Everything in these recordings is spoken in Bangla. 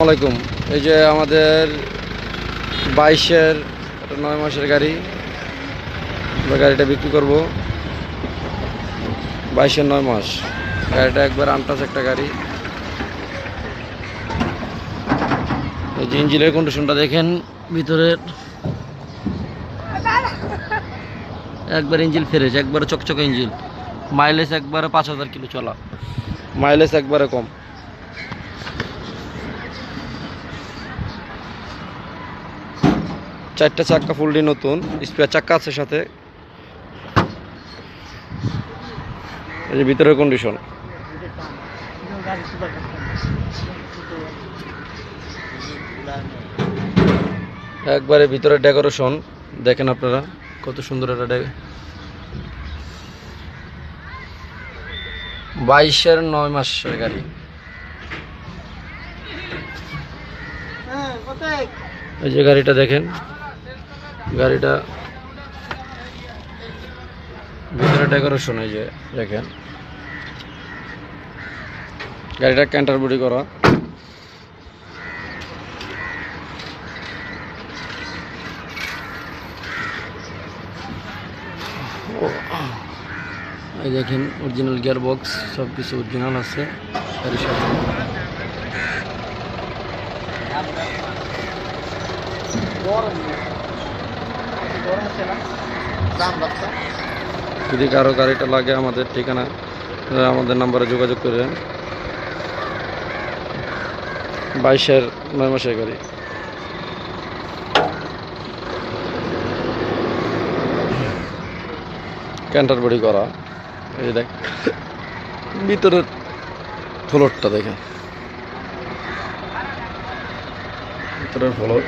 আসসালামাইকুম এই যে আমাদের বাইশের নয় মাসের গাড়ি। আমরা গাড়িটা বিক্রি করব। বাইশের নয় মাস। গাড়িটা একবার আনটাস একটা গাড়ি। এই যে ইঞ্জিনের কন্ডিশনটা দেখেন, ভিতরের। একবার ইঞ্জিন ফেরেছে একবারে চকচকে ইঞ্জিন। মাইলেজ একবারে পাঁচ হাজার কিলো চলা। মাইলেজ একবারে কম। চারটা চাক্কা ফুললি নতুন স্পেয়ার চাক্কা আছে সাথে। এই যে ভিতরের কন্ডিশন একবারে ভিতরে ডেকোরেশন দেখেন আপনারা কত সুন্দর একটা বাইশের নয় মাসের গাড়ি। এই যে গাড়িটা দেখেন। গাড়িটা ভিতরে ডেকোরেশন যে দেখেন। গাড়িটা ক্যান্টার বডি করা। এই দেখেন অরিজিনাল গিয়ার বক্স সব কিছু অরিজিনাল আছে। গাড়ির সাথে যদি কারও গাড়িটা লাগে আমাদের ঠিকানা আমাদের নাম্বারে যোগাযোগ করেন বাইশের নয় মাসের গাড়ি। ক্যান্টার বডি করা। এই দেখ, ভিতরের ফ্লোরটা দেখেন। ভিতরের ফ্লোর।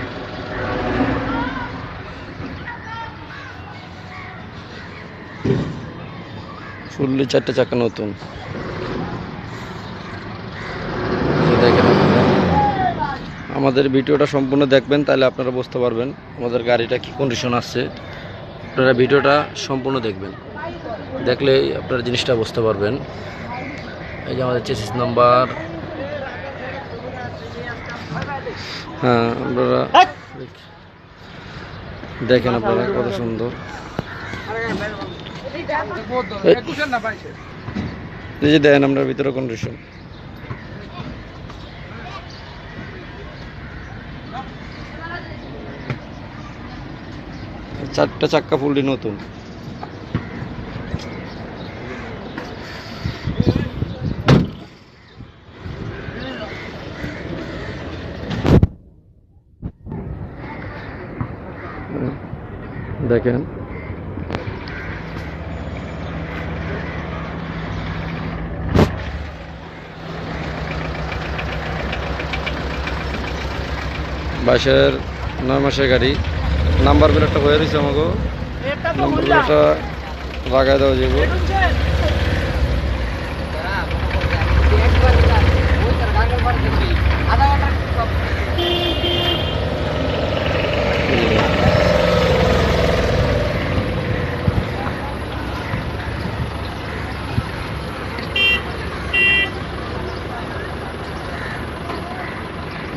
ফুললি চারটে চাকা নতুন। দেখেন আমাদের ভিডিওটা সম্পূর্ণ দেখবেন তাহলে আপনারা বুঝতে পারবেন আমাদের গাড়িটা কি কন্ডিশন আছে। আপনারা ভিডিওটা সম্পূর্ণ দেখবেন। দেখলেই আপনারা জিনিসটা বুঝতে পারবেন। এই যে আমাদের চেসিস নাম্বার হ্যাঁ আপনারা দেখেন আপনারা কত সুন্দর। এই- যে দেন আপনার ভিতরে কন্ডিশন চারটা চাক্কা ফুললি নতুন। দেখেন। বাইশের নয় মাসের গাড়ি। নাম্বার প্লেটটা হয়ে রয়েছে আমাকে নাম্বার প্লেটটা লাগাই দেওয়া যাবে।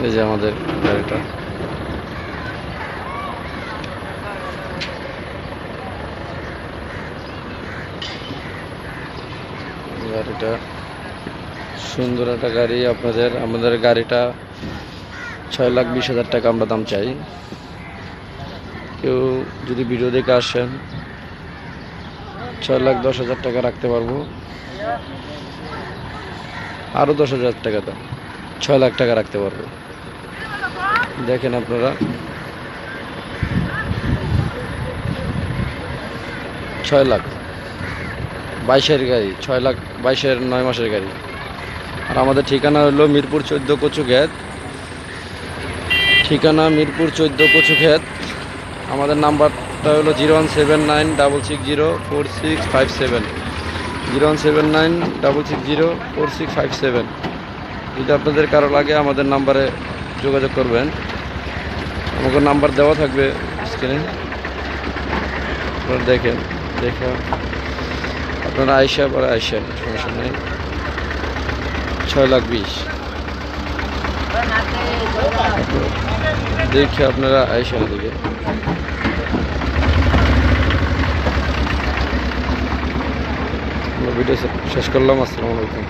এই যে আমাদের গাড়িটা। গাড়িটা সুন্দর একটা গাড়ি, আপনাদের, আমাদের গাড়িটা ছয় লাখ বিশ হাজার টাকা আমরা দাম চাই। কেউ যদি ভিডিও দেখে আসেন, ছয় লাখ দশ হাজার টাকা রাখতে পারব। আরও দশ হাজার টাকা দাম। ছয় লাখ টাকা রাখতে পারবে। দেখেন আপনারা। ছয় লাখ। বাইশের গাড়ি, ছয় লাখ বাইশের নয় মাসের গাড়ি। আর আমাদের ঠিকানা হলো মিরপুর চোদ্দ কচু ক্ষেত। ঠিকানা মিরপুর চোদ্দ কচু ক্ষেত। আমাদের নাম্বারটা হলো zero one seven nine double six zero four six five seven. Zero one seven nine double six zero four six five seven. যদি আপনাদের কারও লাগে, আমাদের নাম্বারে যোগাযোগ করবেন। আমাকে নাম্বার দেওয়া থাকবে স্ক্রিনে আপনারা দেখেন, দেখে আপনারা আইসা পরে আইসেন, সমস্যা নেই। ছয় লাখ বিশ। দেখে আপনারা আইসা দিকে ভিডিও শেষ করলাম, আসসালামু আলাইকুম।